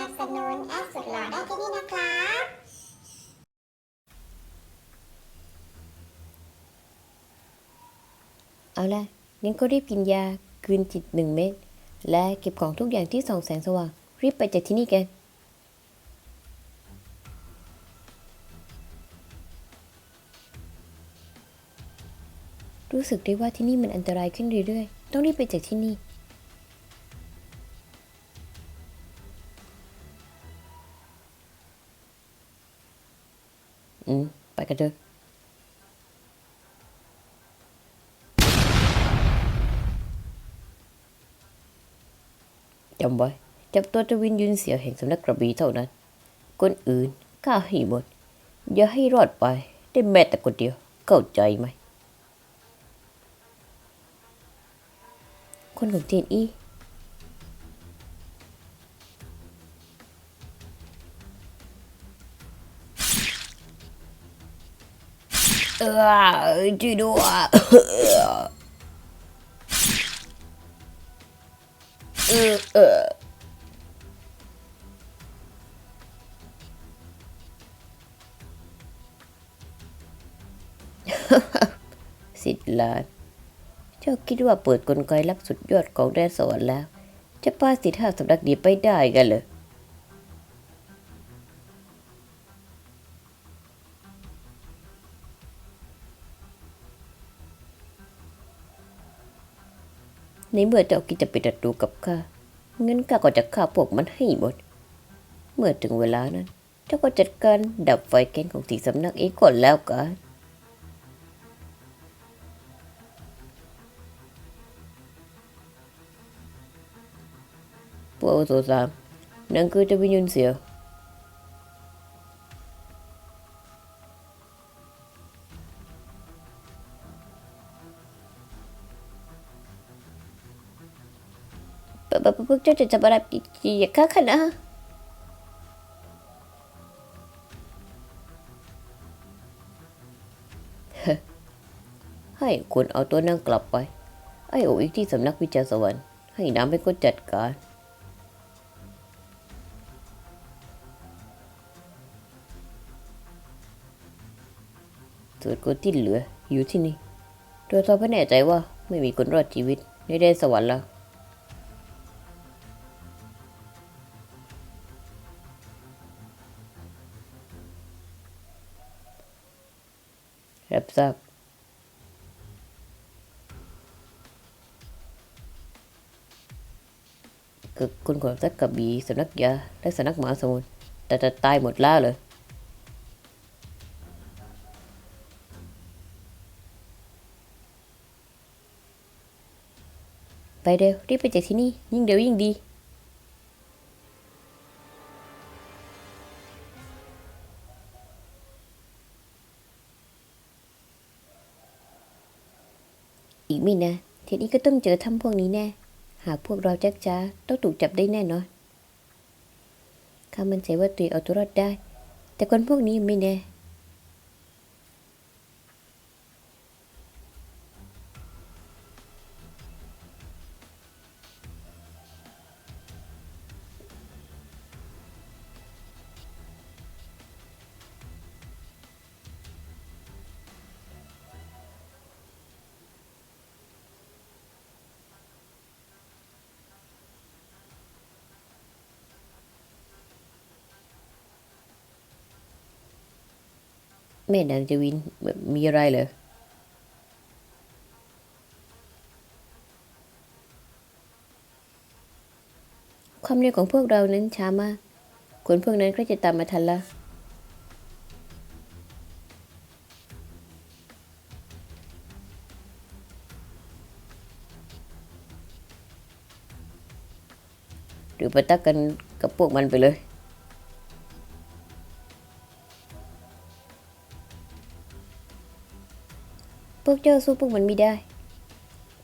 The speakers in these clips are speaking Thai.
นับสนุนแอดสุดหล่อได้ที่นี่นะครับเอาละงั้นก็รีบกินยาคืนจิตหนึ่งเม็ดและเก็บของทุกอย่างที่ส่องแสงสว่าง รีบไปจากที่นี่กันรู้สึกได้ว่าที่นี่มันอันตรายขึ้นเรื่อยๆ ต้องรีบไปจากที่นี่ กันเถอะจำไว้จับตัวจวินยืนเสียแห่งสำนักกระบี่เท่านั้น คนอื่นฆ่าให้หมด อย่าให้รอดไปได้แม้แต่คนเดียวเข้าใจไหม คนของเจนอี้ เออช่วยด้วยเออเออสิทธิ์หลานเจ้าคิดว่าเปิดกลไกลับสุดยอดของแดนสวรรค์แล้ว จะป้าสิทธาสำนักดีไปได้กันเหรอ ในเมื่อเจ้าคิดจะเป็นศัตรูกับข้างั้นข้าก็จะฆ่าพวกมันให้หมด เมื่อถึงเวลานั้น เจ้าก็จัดการดับไฟแก๊งของสีสำนักเองก่อนแล้วกันพวกอาวุโสามนั่นคือจะวิญญาณเสียว วกเจ้าจะจับอะไรอย่าฆ่าข้านะให้คุณเอาตัวนั่งกลับไป ไอ้โออีกที่สำนักวิจารสวรรค์ให้น้ำเป็นคนจัดการส่วนคนที่เหลืออยู่ที่นี่ตรวจสอบให้แน่ใจว่าไม่มีคนรอดชีวิตในแดนสวรรค์แล้ว รับทราบคือคุณของสักกระบีสำนักยาและสำนักหมาสมุนแต่จะตายหมดแล้วเลยไปเร็วรีบไปจากที่นี่ ยิ่งเร็วยิ่งดี อีกไม่นะเทีนี้ก็ต้องเจอถ้ำพวกนี้แน่ หากพวกเราจักจ้าต้องถูกจับได้แน่นอนข้ามันใจว่าตุยเอาตัวรอดได้ แต่คนพวกนี้ไม่แน่ แม่นางจวินมีอะไรเหรอความเร็วของพวกเรานั้นช้ามาก คนพวกนั้นก็จะตามมาทันละ หรือปตักกันกับพวกมันไปเลย วกเจ้าสู้พวกมันไม่ได้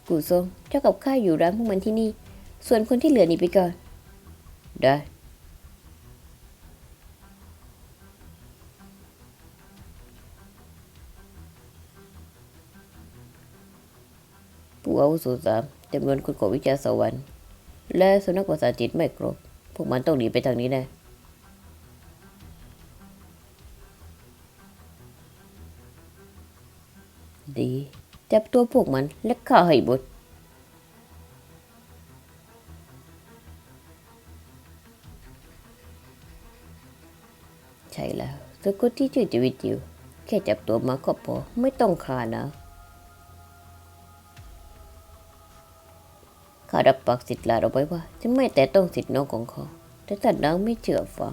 กูซงเจ้ากับข้าอยู่ร้านพวกมันที่นี่ ส่วนคนที่เหลือหนีไปก่อน ได้ผู้อาวุโสสามจำนวนคนของวิจาสวรรค์และสำนักภาษาจิตไม่ครบ พวกมันต้องหนีไปทางนี้แน่ ดี จับตัวพวกมันและฆ่าให้หมดใช่แล้วสกุลที่ชื่อจวิตอยู่แค่จับตัวมาก็พอไม่ต้องฆ่านะข้ารับปากสิทธิ์ลาเราไว้ว่า จะไม่แต่ต้องสิทธิ์น้องของเขา แต่ถ้าน้องไม่เชื่อฟัง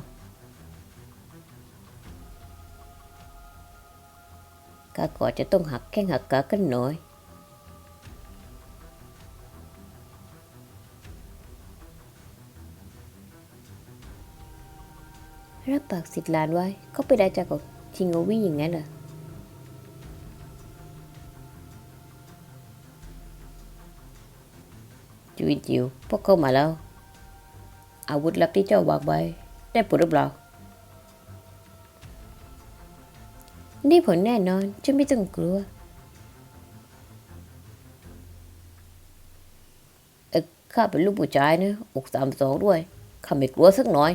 ข้าก็จะต้องหักแข้งหักขากันหน่อย รับปากสิทธิ์หลานไว้เขาไปได้จากของชิงโอวี่อย่างนั้นเหรอจิวจิวพวกเขามาแล้ว อาวุธลับที่เจ้าวางไว้ ได้ผลหรือเปล่า ได้ผลแน่นอนฉันไม่ต้องกลัวเข้าเป็นลูกผู้ชายนะอกสามสองด้วยข้าไม่กลัวสักหน่อย